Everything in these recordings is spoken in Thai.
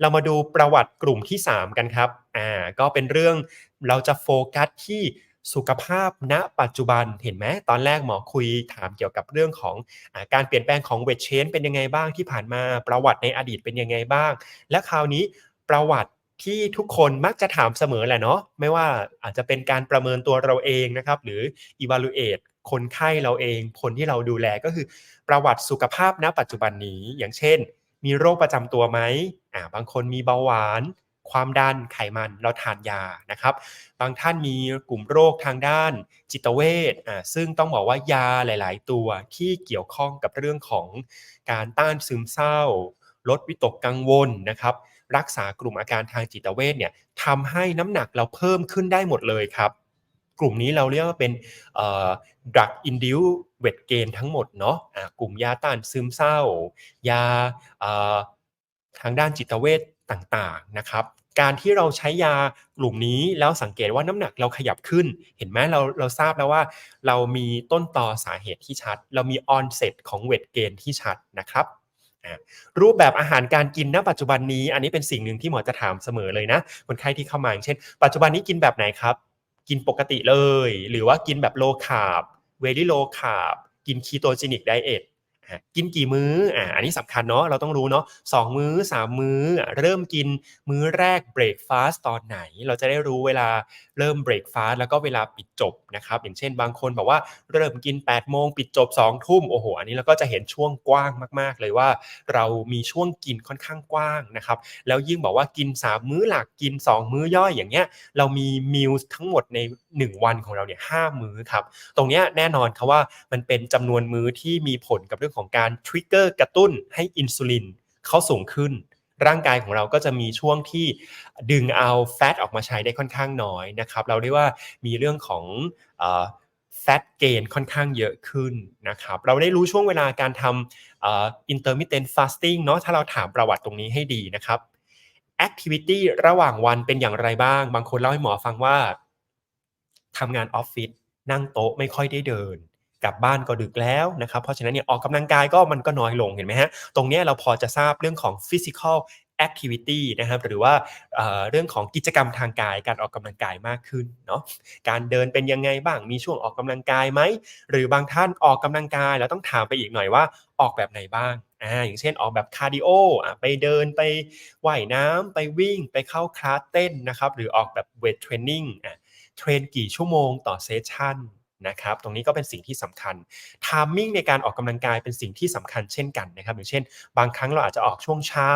เรามาดูประวัติกลุ่มที่ 3 กันครับอ่าก็เป็นเรื่องเราจะโฟกัสที่สุขภาพณปัจจุบันเห็นไหมตอนแรกหมอคุยถามเกี่ยวกับเรื่องของอการเปลี่ยนแปลงของเวทเชนเป็นยังไงบ้างที่ผ่านมาประวัติในอดีตเป็นยังไงบ้าง และคราวนี้ประวัติที่ทุกคนมักจะถามเสมอแหละเนาะไม่ว่าอาจจะเป็นการประเมินตัวเราเองนะครับ หรือ evaluate คนไข้เราเอง คนที่เราดูแลก็คือ ประวัติสุขภาพณปัจจุบันนี้ อย่างเช่น มีโรคประจำตัวไหม อ่าบางคนมีเบาหวาน ความดันไขมันเราทานยานะครับ บางท่านมีกลุ่มโรคทางด้านจิตเวชอ่าซึ่งต้องบอกว่ายาหลาย ๆ ตัวที่เกี่ยวข้องกับเรื่องของการต้านซึมเศร้า ลดวิตกกังวลนะครับรักษากลุ่มอาการทางจิตเวชเนี่ยทำให้น้ำหนักเราเพิ่มขึ้นได้หมดเลยครับ กลุ่มนี้เราเรียกว่าเป็น drug induced weight gain ทั้งหมดเนาะะกลุ่มยาต้านซึมเศร้า ยา ทางด้านจิตเวชต่างๆนะครับ การที่เราใช้ยากลุ่มนี้แล้วสังเกตว่าน้ำหนักเราขยับขึ้น เห็นไหมเราเราทราบแล้วว่า เรามีต้นตอสาเหตุที่ชัด เรามี onset ของเวทเกนที่ชัดนะครับรูปแบบอาหารการกินณปัจจุบันนี้ อันนี้เป็นสิ่งหนึ่งที่หมอจะถามเสมอเลยนะคนไข้ที่เข้ามาอย่างเช่น ปัจจุบันนี้กินแบบไหนครับ กินปกติเลย หรือว่ากินแบบโลคาร์บเวลี่โลคาร์บกินคีโตจินิกไดเอท กินกี่มื้ออ่าอันนี้สำคัญเนาะเราต้องรู้เนาะสองมื้อสามมื้อ เริ่มกินมื้อแรกเบรกฟาสตอนไหน เราจะได้รู้เวลาเริ่มเบรกฟาสแล้วก็เวลาปิดจบนะครับ อย่างเช่นบางคนบอกว่าเริ่มกิน8ปดโมงปิดจบ2องทุ่มโอ้โหอันนี้เราก็จะเห็นช่วงกว้างมาก ๆ เลยว่า เรามีช่วงกินค่อนข้างกว้างนะครับ แล้วยิ่งบอกว่ากิน 3 มื้อหลักกิน 2 มื้อย่อยอย่างเงี้ยเรามีมิลทั้งหมดใน 1 วันของเราเนี่ยห้ามื้อครับตรงเนี้ยแน่นอนครับว่ามันเป็นจำนวนมื้อที่มีผลกับเรื่องของการทริกเกอร์กระตุ้นให้อินซูลินเขาสูงขึ้น ร่างกายของเราก็จะมีช่วงที่ดึงเอาแฟตออกมาใช้ได้ค่อนข้างน้อยนะครับเราเรียกว่ามีเรื่องของแฟตเกนค่อนข้างเยอะขึ้นนะครับ เราได้รู้ช่วงเวลาการทำ intermittent fasting เนาะถ้าเราถามประวัติตรงนี้ให้ดีนะครับ activity ระหว่างวันเป็นอย่างไรบ้าง บางคนเล่าให้หมอฟังว่าทำงานออฟฟิศนั่งโต๊ะไม่ค่อยได้เดิน กลับบ้านก็ดึกแล้วนะครับเพราะฉะนั้นเนี่ยออกกำลังกายก็มันก็น้อยลงเห็นไหมฮะตรงนี้เราพอจะทราบเรื่องของ physical activity นะครับหรือว่าเรื่องของกิจกรรมทางกายการออกกำลังกายมากขึ้นเนาะการเดินเป็นยังไงบ้างมีช่วงออกกำลังกายไหมหรือบางท่านออกกำลังกายแล้วต้องถามไปอีกหน่อยว่าออกแบบไหนบ้างอ่าอย่างเช่นออกแบบคาร์ดิโออะไปเดินไปว่ายน้ำไปวิ่งไปเข้าคลาสเต้นนะครับหรือออกแบบเวทเทรนนิ่งอะเทรนกี่ชั่วโมงต่อเซสชั่น นะครับ ตรงนี้ก็เป็นสิ่งที่สำคัญทามมิ่งในการออกกำลังกายเป็นสิ่งที่สำคัญเช่นกันนะครับอย่างเช่น บางครั้งเราอาจจะออกช่วงเช้า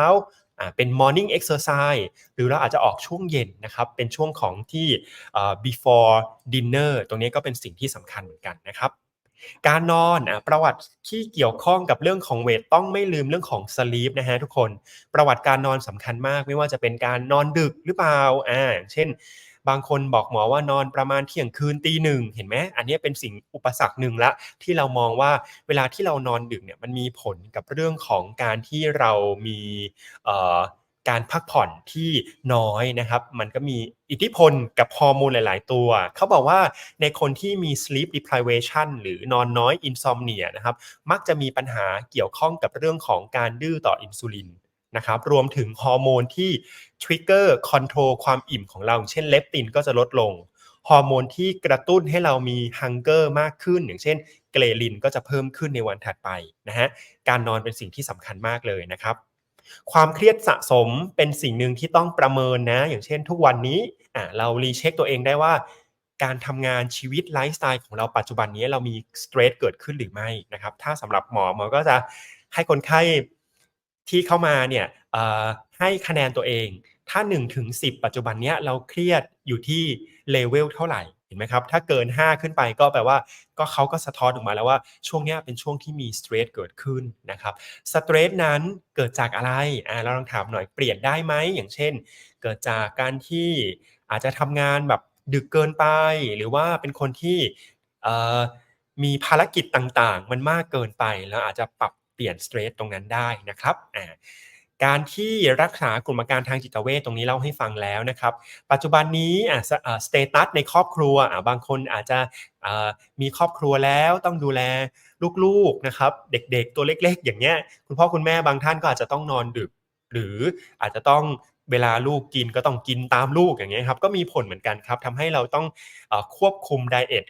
เป็น morning exercise หรือเราอาจจะออกช่วงเย็นนะครับ เป็นช่วงของที่ before dinner ตรงนี้ก็เป็นสิ่งที่สำคัญเหมือนกันนะครับ การนอนประวัติที่เกี่ยวข้องกับเรื่องของเวทต้องไม่ลืมเรื่องของสลีปนะฮะทุกคน ประวัติการนอนสำคัญมาก ไม่ว่าจะเป็นการนอนดึกหรือเปล่าอ่าเช่น บางคนบอกหมอว่านอนประมาณเที่ยงคืนตีหนึ่งเห็นไหมอันนี้เป็นสิ่งอุปสรรคหนึ่งละที่เรามองว่าเวลาที่เรานอนดึกเนี่ยมันมีผลกับเรื่องของการที่เรามีการพักผ่อนที่น้อยนะครับ มันก็มีอิทธิพลกับฮอร์โมนหลาย ๆ ตัว เขาบอกว่าในคนที่มี sleep deprivation หรือนอนน้อย insomnia นะครับ มักจะมีปัญหาเกี่ยวข้องกับเรื่องของการดื้อต่ออินซูลิน นะครับรวมถึงฮอร์โมนที่ทริกเกอร์คอนโทรลความอิ่มของเรา เช่นเลปตินก็จะลดลง ฮอร์โมนที่กระตุ้นให้เรามีฮังเกอร์มากขึ้น อย่างเช่น เกรลินก็จะเพิ่มขึ้นในวันถัดไปนะฮะการนอนเป็นสิ่งที่สำคัญมากเลยนะครับ ความเครียดสะสมเป็นสิ่งหนึ่งที่ต้องประเมินนะ อย่างเช่น ทุกวันนี้เรารีเช็คตัวเองได้ว่าการทำงานชีวิตไลฟ์สไตล์ของเราปัจจุบันนี้เรามีสเตรสเกิดขึ้นหรือไม่นะครับ ถ้าสำหรับหมอหมอก็จะให้คนไข้ ที่เข้ามาเนี่ยให้คะแนนตัวเอง ถ้า1ถึง10 ปัจจุบันเนี้ยเราเครียดอยู่ที่เลเวลเท่าไหร่เห็นไหมครับ ถ้าเกิน 5 ขึ้นไปก็แปลว่าก็เขาก็สะท้อนออกมาแล้วว่าช่วงนี้เป็นช่วงที่มีสเตรสเกิดขึ้นนะครับสเตรสนั้นเกิดจากอะไรอ่าเราลองถามหน่อยเปลี่ยนได้ไหมอย่างเช่น เกิดจากการที่อาจจะทำงานแบบดึกเกินไป หรือว่าเป็นคนที่มีภารกิจต่างๆ มันมากเกินไปแล้วอาจจะปรับ เปลี่ยนสเตรสตรงนั้นได้นะครับอ่าการที่รักษากลุ่มอาการทางจิตเวชตรงนี้เล่าให้ฟังแล้วนะครับ ปัจจุบันนี้สเตตัสในครอบครัวบางคนอาจจะมีครอบครัวแล้วต้องดูแลลูกๆนะครับ เด็กๆตัวเล็ก ๆ อย่างเงี้ยคุณพ่อคุณแม่บางท่านก็อาจจะต้องนอนดึก หรืออาจจะต้องเวลาลูกกินก็ต้องกินตามลูกอย่างเงี้ยครับก็มีผลเหมือนกันครับทำให้เราต้องอควบคุมไดเอท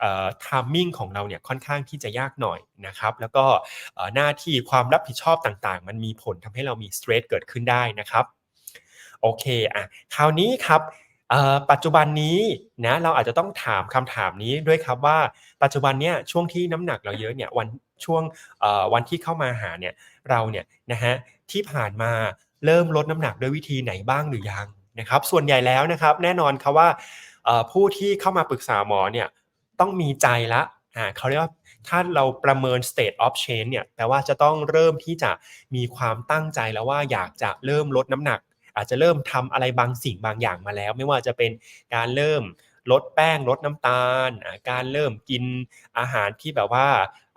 เอ่อไทมิ่งของเราเนี่ยค่อนข้างที่จะยากหน่อยนะครับแล้วก็หน้าที่ความรับผิดชอบต่างๆ มันมีผลทำให้เรามีสเตรสเกิดขึ้นได้นะครับโอเคอะคราวนี้ครับปัจจุบันนี้นะเราอาจจะต้องถามคำถามนี้ด้วยครับว่าปัจจุบันเนี้ยช่วงที่น้ำหนักเราเยอะเนี่ยวันช่วงวันที่เข้ามาหาเนี่ยเราเนี่ยนะฮะที่ผ่านมาเริ่มลดน้ำหนักด้วยวิธีไหนบ้างหรือยังนะครับ ส่วนใหญ่แล้วนะครับ แน่นอนครับว่าผู้ที่เข้ามาปรึกษาหมอเนี่ย ต้องมีใจละอ่าเขาเรียกว่าถ้าเราประเมิน state of change เนี่ยแปลว่าจะต้องเริ่มที่จะมีความตั้งใจแล้วว่าอยากจะเริ่มลดน้ำหนัก อาจจะเริ่มทำอะไรบางสิ่งบางอย่างมาแล้ว ไม่ว่าจะเป็นการเริ่มลดแป้งลดน้ำตาล การเริ่มกินอาหารที่แบบว่า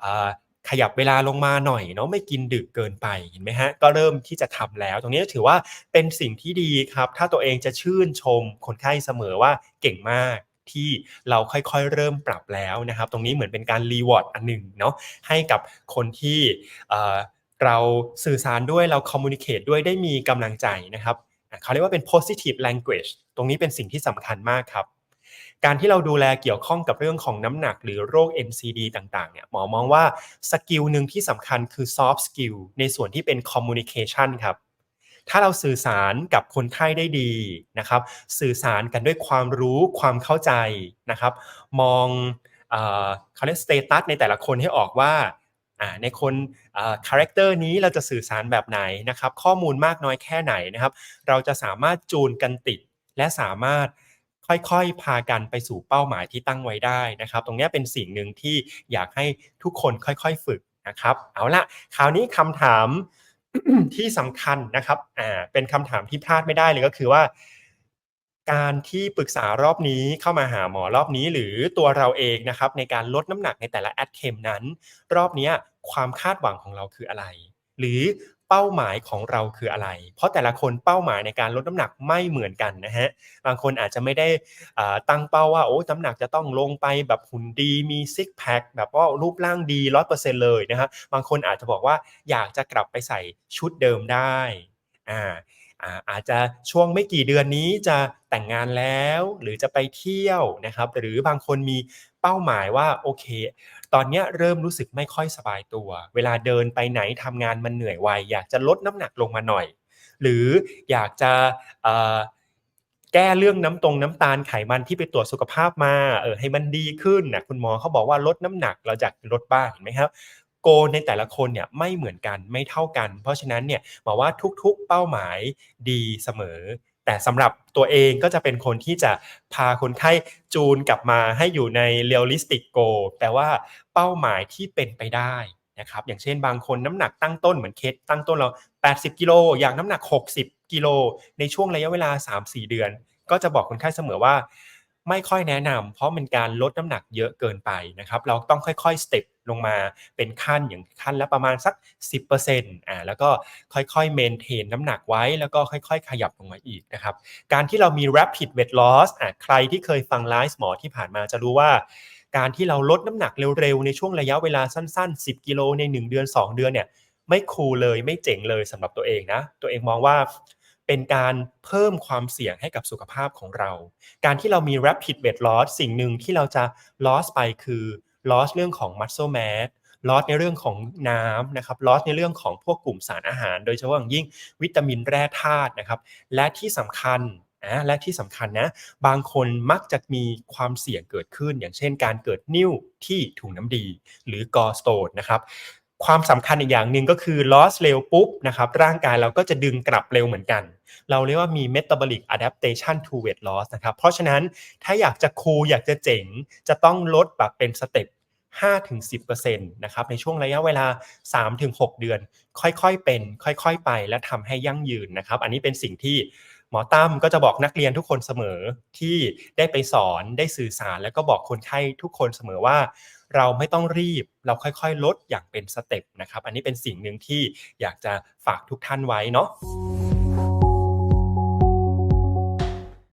อ่าขยับเวลาลงมาหน่อยเนาะไม่กินดึกเกินไปเห็นไหมฮะก็เริ่มที่จะทำแล้ว ตรงนี้ถือว่าเป็นสิ่งที่ดีครับ ถ้าตัวเองจะชื่นชมคนไข้เสมอว่าเก่งมาก ที่เราค่อยๆ เริ่มปรับแล้วนะครับ ตรงนี้เหมือนเป็นการรีวอร์ดอันหนึ่งเนาะให้กับคนที่เราสื่อสารด้วยเราคอมมูนิเคตด้วยได้มีกำลังใจนะครับเขาเรียกว่าเป็น positive language ตรงนี้เป็นสิ่งที่สำคัญมากครับการที่เราดูแลเกี่ยวข้องกับเรื่องของน้ำหนักหรือโรค NCD ต่างๆ เนี่ยหมอมองว่าสกิลหนึ่งที่สำคัญคือ soft skill ในส่วนที่เป็น communication ครับ ถ้าเราสื่อสารกับคนไข้ได้ดีนะครับ สื่อสารกันด้วยความรู้ความเข้าใจนะครับ มองเขาเรียกสเตตัสในแต่ละคนให้ออกว่าในคนคาแรคเตอร์นี้เราจะสื่อสารแบบไหนนะครับ ข้อมูลมากน้อยแค่ไหนนะครับ เราจะสามารถจูนกันติดและสามารถค่อยๆ พากันไปสู่เป้าหมายที่ตั้งไว้ได้นะครับ ตรงนี้เป็นสิ่งหนึ่งที่อยากให้ทุกคนค่อยๆ ฝึกนะครับ เอาละคราวนี้คำถาม ที่สำคัญนะครับอ่าเป็นคำถามที่พลาดไม่ได้เลยก็คือว่า การที่ปรึกษารอบนี้เข้ามาหาหมอรอบนี้ หรือตัวเราเองนะครับ ในการลดน้ำหนักในแต่ละแอดเคมนั้น รอบนี้ความคาดหวังของเราคืออะไร หรือ เป้าหมายของเราคืออะไร เพราะแต่ละคนเป้าหมายในการลดน้ำหนักไม่เหมือนกันนะฮะ บางคนอาจจะไม่ได้ตั้งเป้าว่าโอ้น้ำหนักจะต้องลงไปแบบหุ่นดีมีซิกแพคแบบว่ารูปร่างดีร้อยเปอร์เซ็นเลยนะครับบางคนอาจจะบอกว่าอยากจะกลับไปใส่ชุดเดิมได้อ่าอาจจะช่วงไม่กี่เดือนนี้จะแต่งงานแล้ว หรือจะไปเที่ยวนะครับ หรือบางคนมีเป้าหมายว่าโอเค ตอนนี้เริ่มรู้สึกไม่ค่อยสบายตัว เวลาเดินไปไหนทำงานมันเหนื่อยไวอยากจะลดน้ำหนักลงมาหน่อย หรืออยากจะแก้เรื่องน้ำตรงน้ำตาลไขมันที่ไปตรวจสุขภาพมาเออให้มันดีขึ้นนะคุณหมอเขาบอกว่าลดน้ำหนักเราอยากลดบ้างเห็นไหมครับโกในแต่ละคนเนี่ยไม่เหมือนกันไม่เท่ากัน เพราะฉะนั้นเนี่ยบอกว่าทุกๆเป้าหมายดีเสมอ แต่สำหรับตัวเองก็จะเป็นคนที่จะพาคนไข้จูนกลับมาให้อยู่ในเรียลลิสติกโกแปลว่าเป้าหมายที่เป็นไปได้นะครับอย่างเช่นบางคนน้ำหนักตั้งต้นเหมือนเคสตั้งต้นเรา 80 กิโลอย่างน้ำหนัก 60 กิโลในช่วงระยะเวลา 3-4 เดือน ก็จะบอกคนไข้เสมอว่า ไม่ค่อยแนะนำเพราะมันการลดน้ำหนักเยอะเกินไปนะครับ เราต้องค่อยๆสเต็ป ลงมาเป็นขั้นอย่างขั้นละประมาณสัก 10%อ่าแล้วก็ค่อยๆเมนเทนน้ำหนักไว้แล้วก็ค่อยๆ ขยับลงมาอีกนะครับการที่เรามี rapid weight loss อ่าใครที่เคยฟังไลฟ์หมอที่ผ่านมาจะรู้ว่าการที่เราลดน้ำหนักเร็วๆ ในช่วงระยะเวลาสั้น ๆ 10 กิโลใน 1 เดือน 2 เดือนเนี่ยไม่คูลเลยไม่เจ๋งเลยสำหรับตัวเองนะ ตัวเองมองว่าเป็นการเพิ่มความเสี่ยงให้กับสุขภาพของเรา การที่เรามี rapid weight loss สิ่งหนึ่งที่เราจะ loss ไปคือ ลอสเรื่องของมัสโซแมสลอสในเรื่องของน้ำนะครับลอสในเรื่องของพวกกลุ่มสารอาหาร โดยเฉพาะอย่างยิ่งวิตามินแร่ธาตุนะครับ และที่สำคัญนะและที่สำคัญนะบางคนมักจะมีความเสี่ยงเกิดขึ้น อย่างเช่นการเกิดนิ่วที่ถุงน้ำดี หรือกอสโตนนะครับ ความสำคัญอีกอย่างหนึ่งก็คือ loss เร็วปุ๊บนะครับร่างกายเราก็จะดึงกลับเร็วเหมือนกัน เราเรียกว่ามี metabolic adaptation to weight loss นะครับ เพราะฉะนั้นถ้าอยากจะคูลอยากจะเจ๋ง จะต้องลดแบบเป็นสเต็ป5-10%นะครับในช่วงระยะเวลา 3-6 เดือน ค่อยๆเป็น ค่อยๆไปและทำให้ยั่งยืนนะครับ อันนี้เป็นสิ่งที่ หมอตั้มก็จะบอกนักเรียนทุกคนเสมอที่ได้ไปสอนได้สื่อสาร แล้วก็บอกคนไข้ทุกคนเสมอว่า เราไม่ต้องรีบเราค่อยๆ ลดอย่างเป็นสเต็ปนะครับ อันนี้เป็นสิ่งหนึ่งที่อยากจะฝากทุกท่านไว้เนาะ